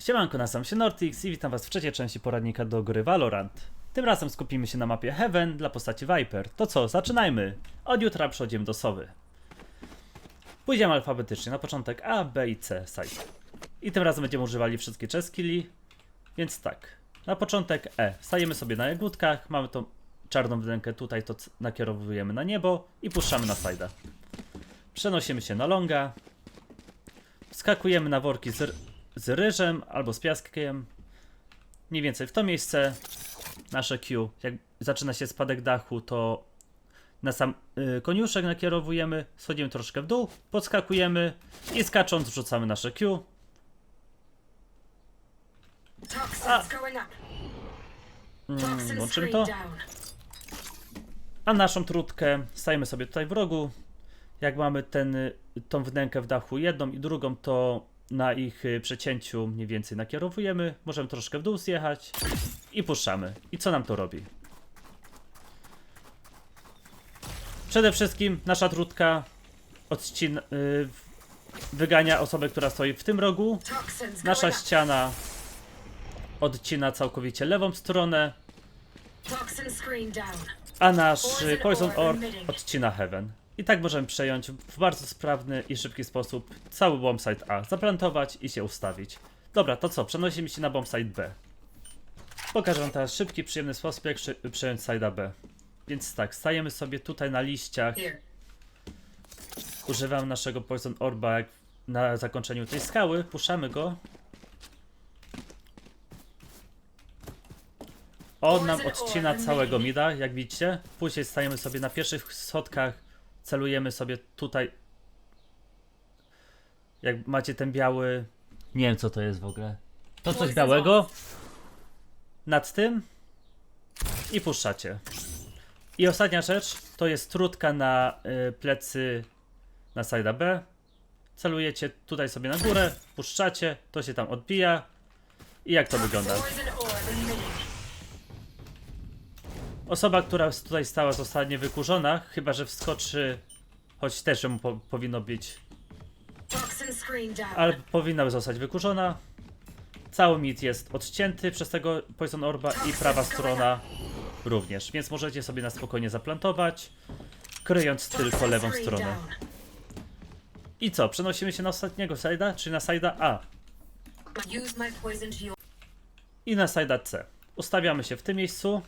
Siemanko, nazywam się Nortix i witam was w trzeciej części poradnika do gry Valorant. Tym razem skupimy się na mapie Heaven dla postaci Viper. To co, zaczynajmy! Od jutra przechodzimy do Sowy. Pójdziemy alfabetycznie, na początek A, B i C site. I tym razem będziemy używali wszystkie czeskili, więc tak. Na początek E. Stajemy sobie na jagódkach, mamy tą czarną wnękę tutaj, to nakierowujemy na niebo i puszczamy na side'a. Przenosimy się na longa, Wskakujemy na worki z, z ryżem albo z piaskiem. Mniej więcej w to miejsce. Nasze Q. Jak zaczyna się spadek dachu, to na sam y, koniuszek nakierowujemy, schodzimy troszkę w dół, podskakujemy i skacząc wrzucamy nasze Q. Toxins going up. Mm, Toxin włączymy to. A naszą trutkę stajemy sobie tutaj w rogu. Jak mamy ten, y, tą wnękę w dachu, jedną i drugą, to na ich y, przecięciu mniej więcej nakierowujemy. Możemy troszkę w dół zjechać i puszczamy. I co nam to robi? Przede wszystkim nasza trutka odcina, y, wygania osobę, która stoi w tym rogu. Nasza ściana odcina całkowicie lewą stronę. A nasz Poison Orb odcina Heaven. I tak możemy przejąć w bardzo sprawny i szybki sposób cały bombsite A, zaplantować i się ustawić. Dobra, to co? Przenosimy się na bombsite B. Pokażę wam teraz szybki, przyjemny sposób, jak przejąć side B. Więc tak, stajemy sobie tutaj na liściach, używam naszego Poison Orba na zakończeniu tej skały, puszczamy go. On nam odcina całego mida, jak widzicie. Później stajemy sobie na pierwszych schodkach, celujemy sobie tutaj. Jak macie ten biały. Nie wiem co to jest w ogóle. To coś białego. Nad tym. I puszczacie. I ostatnia rzecz to jest trutka na y, plecy na side B. Celujecie tutaj sobie na górę, puszczacie, to się tam odbija. I jak to wygląda? Osoba, która tutaj stała, zostanie wykurzona, chyba że wskoczy, choć też ją po, powinno być, ale powinna zostać wykurzona. Cały mit jest odcięty przez tego Poison Orba i prawa strona również, więc możecie sobie na spokojnie zaplantować, kryjąc tylko lewą stronę. I co, przenosimy się na ostatniego side'a, czyli na side'a A i na side'a C. Ustawiamy się w tym miejscu.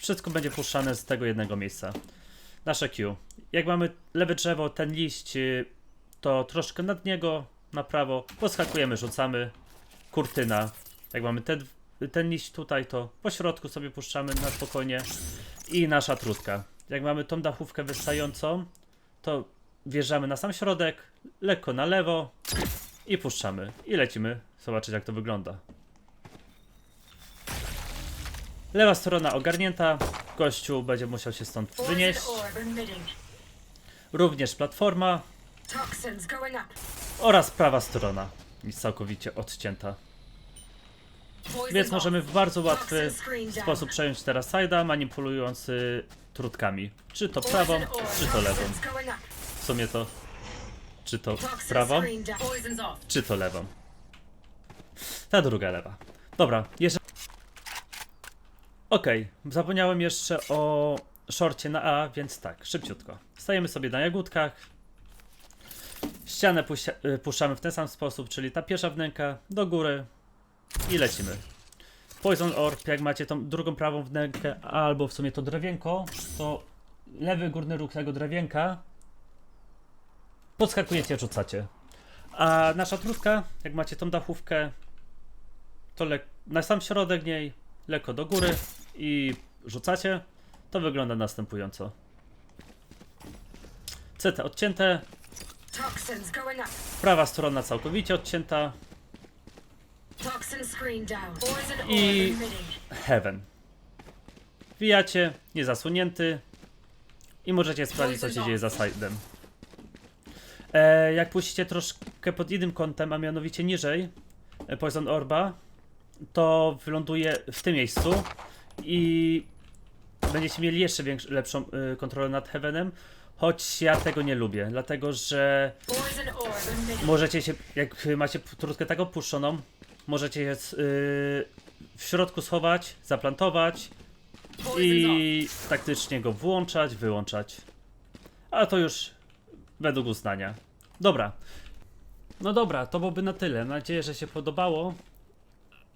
Wszystko będzie puszczane z tego jednego miejsca. Nasze Q. Jak mamy lewe drzewo, ten liść, y, to troszkę nad niego, na prawo. Poskakujemy, rzucamy. Kurtyna. Jak mamy ten, ten liść tutaj, to po środku sobie puszczamy na spokojnie. I nasza trutka. Jak mamy tą dachówkę wystającą, to wjeżdżamy na sam środek, lekko na lewo i puszczamy. I lecimy zobaczyć jak to wygląda. Lewa strona ogarnięta. Gościu będzie musiał się stąd wynieść. Również platforma oraz prawa strona jest całkowicie odcięta. Więc możemy w bardzo łatwy sposób przejąć teraz side'a, manipulując trutkami. Czy to prawą, czy to lewą. W sumie to czy to prawą, czy to lewą. Ta druga lewa. Dobra, jeszcze. Okej, zapomniałem jeszcze o szorcie na A, więc tak, szybciutko. Stajemy sobie na jagódkach. Ścianę y, puszczamy w ten sam sposób, czyli ta pierwsza wnęka do góry i lecimy. Poison Orb, jak macie tą drugą prawą wnękę, albo w sumie to drewienko, to lewy górny róg tego drewienka podskakujecie, rzucacie. A nasza trutka, jak macie tą dachówkę, to lek- na sam środek niej, lekko do góry i rzucacie, to wygląda następująco. CT odcięte, prawa strona całkowicie odcięta, I- heaven. Wbijacie, niezasłonięty i możecie sprawdzić, co się dzieje za side'em. E, jak puścicie troszkę pod innym kątem, a mianowicie niżej e, Poison Orba, to wyląduje w tym miejscu i będziecie mieli jeszcze większ, lepszą y, kontrolę nad Heavenem, choć ja tego nie lubię, dlatego że możecie się, jak macie trutkę tak opuszczoną, możecie je s- yy, w środku schować, zaplantować i taktycznie go włączać, wyłączać. A to już według uznania. Dobra. No dobra, to byłoby na tyle. Mam nadzieję, że się podobało.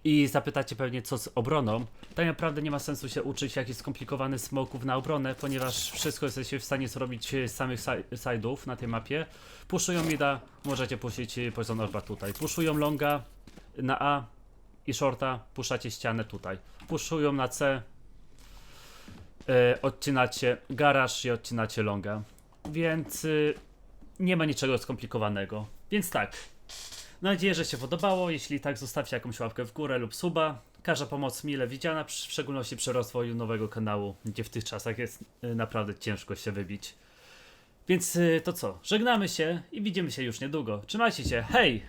I zapytacie pewnie co z obroną. Tak naprawdę nie ma sensu się uczyć jakichś skomplikowanych smoków na obronę, ponieważ wszystko jesteście w stanie zrobić z samych si- side'ów na tej mapie. Puszują mida, możecie puścić Poison Orba tutaj. Puszują longa na A i shorta, puszczacie ścianę tutaj. Puszują na C, e, odcinacie garaż i odcinacie longa. Więc y, nie ma niczego skomplikowanego. Więc tak. Mam nadzieję, że się podobało. Jeśli tak, zostawcie jakąś łapkę w górę lub suba. Każda pomoc mile widziana, w szczególności przy rozwoju nowego kanału, gdzie w tych czasach jest y, naprawdę ciężko się wybić. Więc y, to co? Żegnamy się i widzimy się już niedługo. Trzymajcie się. Hej!